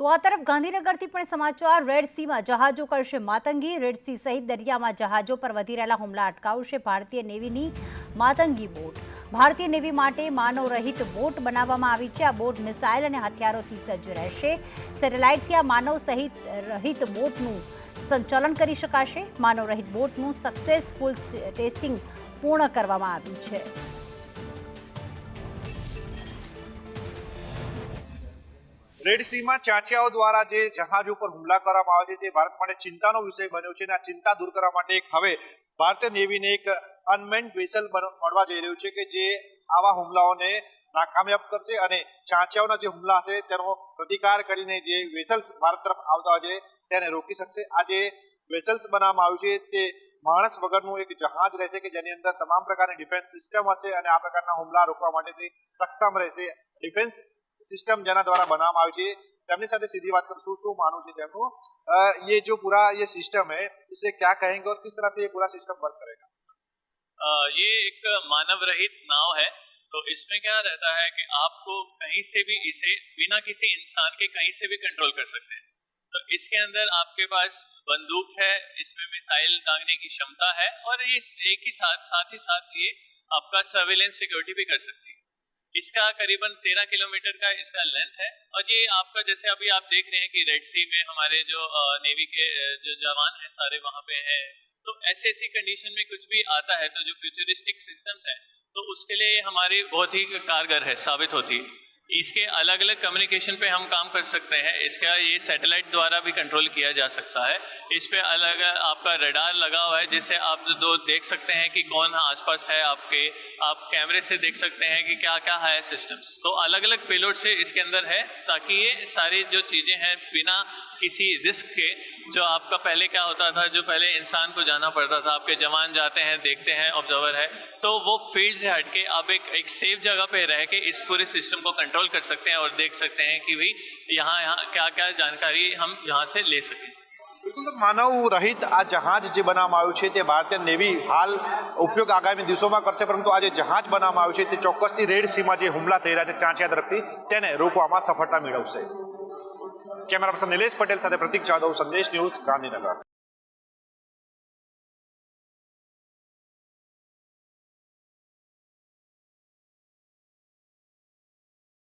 તો આ તરફ ગાંધીનગરથી પણ સમાચાર રેડ સીમાં જહાજો કરશે માતંગી રેડ સી સહિત દરિયામાં જહાજો પર વધી રહેલા હુમલા અટકાવશે ભારતીય નેવીની માતંગી બોટ. ભારતીય નેવી માટે માનવ રહિત બોટ બનાવવામાં આવી છે. આ બોટ મિસાઇલ અને હથિયારોથી સજ્જ રહેશે. સેટેલાઇટથી આ માનવ સહિત રહિત બોટનું સંચાલન કરી શકાશે. માનવ રહિત બોટનું સક્સેસફુલ ટેસ્ટિંગ પૂર્ણ કરવામાં આવ્યું છે. રેડ સીમાં ચાંચિયાઓ દ્વારા જે જહાજ ઉપર હુમલા કરવામાં આવે છે, તે ભારત માટે ચિંતાનો વિષય બન્યો છે અને આ ચિંતા દૂર કરવા માટે એક હવે ભારતીય નેવીને એક અનમેન્ડ વેસલ મળવા જઈ રહ્યું છે કે જે આવા હુમલાઓને નાકામયાબ કરશે અને ચાંચિયાઓના જે હુમલા હશે તેનો પ્રતિકાર કરીને જે વેસલ્સ ભારત તરફ આવતા હોય છે, તેને રોકી શકશે. આ જે વેસલ્સ બનાવવામાં આવ્યું છે, તે માણસ વગરનું એક જહાજ રહેશે કે જેની અંદર તમામ પ્રકારની ડિફેન્સ સિસ્ટમ હશે અને આ પ્રકારના હુમલા રોકવા માટે તે સક્ષમ રહેશે. ડિફેન્સ सिस्टम जेना द्वारा बनावा सीधी बात करશું શું માનું ये जो पूरा ये सिस्टम है इसे क्या कहेंगे और किस तरह से ये पूरा सिस्टम वर्क करेगा ये एक मानव रहित नाव है तो इसमें क्या रहता है कि आपको कहीं से भी इसे बिना किसी इंसान के कहीं से भी कंट्रोल कर सकते हैं तो इसके अंदर आपके पास बंदूक है इसमें मिसाइल दागने की क्षमता है और इस एक ही साथ साथ ही साथ ये आपका सर्वेलेंस सिक्योरिटी भी कर सकती है इसका करीबन तेरह किलोमीटर का इसका लेंथ है। और ये आपका, जैसे अभी आप देख रहे हैं कि रेड सी में हमारे जो नेवी के जो जवान हैं, सारे वहाँ पे हैं। तो ऐसी ऐसी कंडीशन में कुछ भी आता है तो जो फ्यूचरिस्टिक सिस्टम्स हैं तो उसके लिए हमारी बहुत ही कारगर है, साबित होती है। इसके अलग अलग कम्युनिकेशन पे हम काम कर सकते हैं। इसका ये सैटेलाइट द्वारा भी कंट्रोल किया जा सकता है। इस पे अलग आपका रडार लगा हुआ है, जिससे आप दो देख सकते हैं कि कौन आसपास है आपके। आप कैमरे से देख सकते हैं कि क्या क्या है सिस्टम्स तो अलग अलग पेलोड से इसके अंदर है, ताकि ये सारी जो चीज़ें हैं बिना किसी रिस्क के, जो आपका पहले क्या होता था, जो पहले इंसान को जाना पड़ता था, आपके जवान जाते हैं, देखते हैं ऑब्जर्वर है तो वो फ़ील्ड से हटके आप एक एक सेफ़ जगह पे रह के इस पूरे सिस्टम को कंट्रोल कर सकते हैं और देख सकते हैं कि भाई यहाँ यहाँ क्या क्या जानकारी हम यहाँ से ले सकें બિલકુલ તો માનવ રહિત આ જહાજ જે બનાવવામાં આવ્યું છે તે ભારતીય નેવી હાલ ઉપયોગ આગામી દિવસોમાં કરશે પરંતુ આ જે જહાજ બનાવવામાં આવ્યું છે તે ચોક્કસથી રેડ સીમાં જે હુમલા થઈ રહ્યા છે ચાંચિયા તરફથી તેને રોકવામાં સફળતા મેળવશે કેમેરા પર્સન નિલેશ પટેલ સાથે પ્રતિક જાદવ સંદેશ ન્યૂઝ ગાંધીનગર